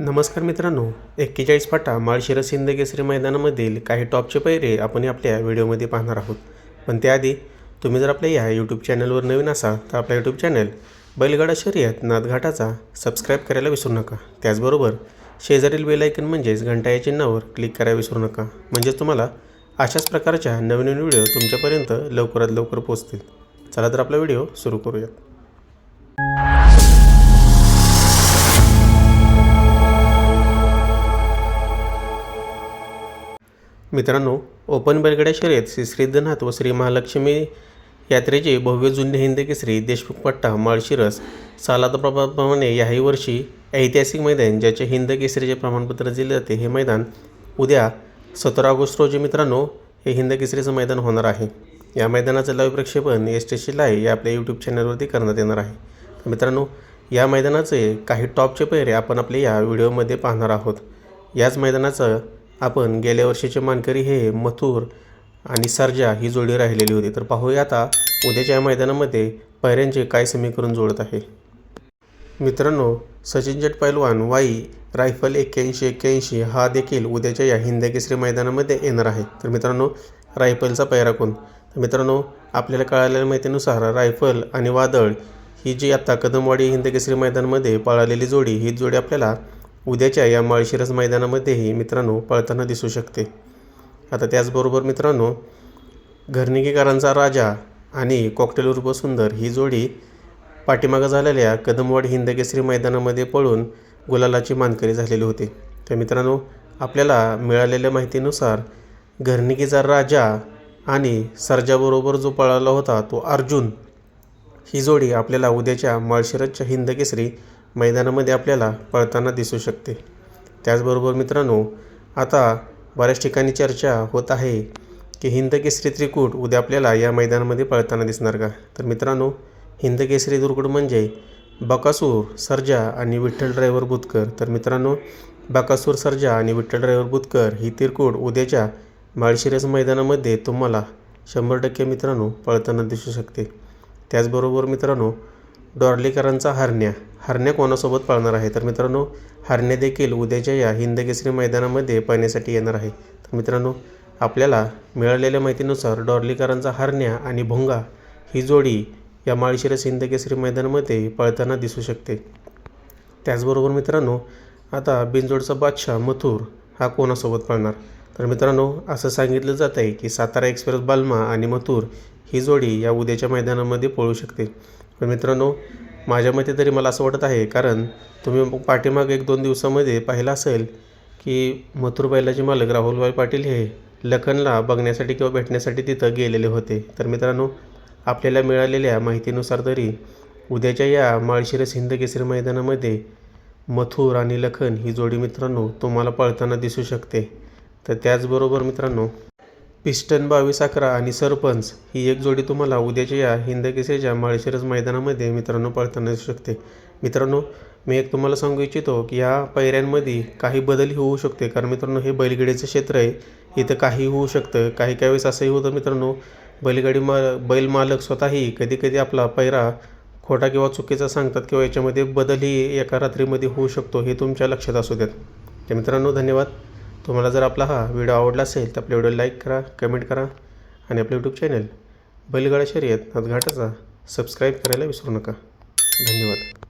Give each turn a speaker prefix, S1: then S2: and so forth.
S1: नमस्कार मित्रांनो एक्केचाळीस फाटा माळशिरस हिंद केसरी मैदानामधील काही टॉपचे पैरे आपण आपल्या व्हिडिओमध्ये पाहणार आहोत. पण त्याआधी तुम्ही जर आपल्या या यूट्यूब चॅनलवर नवीन असाल तर आपला यूट्यूब चॅनल बैलगाडा शर्यत नाथघाटाचा सबस्क्राईब करायला विसरू नका. त्याचबरोबर शेजारील बेलायकन म्हणजेच घंटा या चिन्हावर क्लिक करायला विसरू नका. म्हणजेच तुम्हाला अशाच प्रकारच्या नवीन नवीन व्हिडिओ तुमच्यापर्यंत लवकरात लवकर पोहोचतील. चला तर आपला व्हिडिओ सुरू करूयात. मित्रांनो ओपन बैलगाड्या शर्यत श्री श्रीधनाथ व श्री महालक्ष्मी यात्रेचे भव्य जुन्य हिंद केसरी देशमुख पट्टा माळशिरस सालादप्रमाणे याही वर्षी ऐतिहासिक मैदान ज्याचे हिंद केसरीचे प्रमाणपत्र दिले जाते हे मैदान उद्या सतरा ऑगस्ट रोजी मित्रांनो हे हिंद केसरीचं मैदान होणार आहे. या मैदानाचं लाईव्ह प्रक्षेपण एस टी सी लाईव्ह या आपल्या यूट्यूब चॅनलवरती करण्यात येणार आहे. तर मित्रांनो या मैदानाचे काही टॉपचे पैरे आपण आपल्या या व्हिडिओमध्ये पाहणार आहोत. याच मैदानाचं आपण गेल्या वर्षीचे मानकरी हे मथुर आणि सर्जा ही जोडी राहिलेली होती. तर पाहूया आता उद्याच्या या मैदानामध्ये पायऱ्यांचे काय समीकरण जोडत आहे. मित्रांनो सचिन जट पैलवान वाई रायफल एक्क्याऐंशी एक्क्याऐंशी हा देखील उद्याच्या या हिंद केसरी मैदानामध्ये येणार आहे. तर मित्रांनो रायफलचा पैरा कोण? तर मित्रांनो आपल्याला कळालेल्या माहितीनुसार रायफल आणि वादळ ही जी आता कदमवाडी हिंद केसरी मैदानामध्ये पळालेली जोडी ही जोडी आपल्याला उद्याच्या या माळशिरस मैदानामध्येही मित्रांनो पळताना दिसू शकते. आता त्याचबरोबर मित्रांनो घरनिकीकरांचा राजा आणि कॉकटेल उर्फ सुंदर ही जोडी पाठीमागं झालेल्या कदमवाड हिंदकेसरी मैदानामध्ये पळून गुलालाची मानकरी झालेली होती. तर मित्रांनो आपल्याला मिळालेल्या माहितीनुसार घरनिकीचा राजा आणि सर्जाबरोबर जो पळाला होता तो अर्जुन. ही जोडी आपल्याला उद्याच्या माळशिरसच्या हिंदकेसरी मैदानामध्ये आपल्याला पळताना दिसू शकते. त्याचबरोबर मित्रांनो आता बऱ्याच ठिकाणी चर्चा होत आहे की हिंद केसरी त्रिकूट उद्या आपल्याला या मैदानामध्ये पळताना दिसणार का? तर मित्रांनो हिंद केसरी त्रिकूट म्हणजे बकासूर सर्जा आणि विठ्ठल ड्रायव्हर बुतकर. तर मित्रांनो बकासूर सर्जा आणि विठ्ठल ड्रायव्हर बुतकर ही तिरकूट उद्याच्या माळशिरस मैदानामध्ये तुम्हाला शंभर टक्के मित्रांनो पळताना दिसू शकते. त्याचबरोबर मित्रांनो डॉर्लीकरांचा हरण्या. हरण्या कोणासोबत पळणार आहे? तर मित्रांनो हरण्या देखील उद्याच्या या हिंद केसरी मैदानामध्ये पाहण्यासाठी येणार आहे. तर मित्रांनो आपल्याला मिळालेल्या माहितीनुसार डॉर्लीकरांचा हरण्या आणि भोंगा ही जोडी या माळशिरस हिंद केसरी मैदानामध्ये पळताना दिसू शकते. त्याचबरोबर मित्रांनो आता बिनजोडचा बादशाह मथुर हा कोणासोबत पळणार? तर मित्रांनो असं सांगितलं जात आहे की सातारा एक्सप्रेस बाल्मा आणि मथुर ही जोडी या उद्याच्या मैदानामध्ये पळू शकते. पण मित्रांनो माझ्या मते तरी मला असं वाटत आहे कारण तुम्ही पाठीमाग एक दोन दिवसामध्ये पाहिलं असेल की मथुर बैलाचे मालक राहुलभाई पाटील हे लखनला बघण्यासाठी किंवा भेटण्यासाठी तिथं गेलेले होते. तर मित्रांनो आपल्याला मिळालेल्या माहितीनुसार तरी उद्याच्या या माळशिरस हिंद केसरी मैदानामध्ये मथुर आणि लखन ही जोडी मित्रांनो तुम्हाला पळताना दिसू शकते. तर त्याचबरोबर मित्रांनो पिस्टन बावीस अकरा आणि सरपंच ही एक जोडी तुम्हाला उद्याच्या या हिंदकेसेच्या माळशिरस मैदानामध्ये मित्रांनो पळताना दिसू शकते. मित्रांनो मी एक तुम्हाला सांगू इच्छितो की या पैऱ्यांमध्ये काही बदलही होऊ शकते. कारण मित्रांनो हे बैलगाडीचं क्षेत्र आहे. इथं काही होऊ शकतं. काही काही वेळेस असंही होतं मित्रांनो बैलगाडी मा बैल मालक स्वतःही कधी कधी आपला पैरा खोटा किंवा चुकीचा सांगतात किंवा याच्यामध्ये बदलही एका रात्रीमध्ये होऊ शकतो हे तुमच्या लक्षात असू द्यात. तर मित्रांनो धन्यवाद. तुम्हाला जर आपला हा व्हिडिओ आवडला असेल तर आपल्या व्हिडिओ लाईक करा कमेंट करा आणि आपलं यूट्यूब चॅनल बैलगाडा शर्यत घाटाचा सबस्क्राईब करायला विसरू नका. धन्यवाद.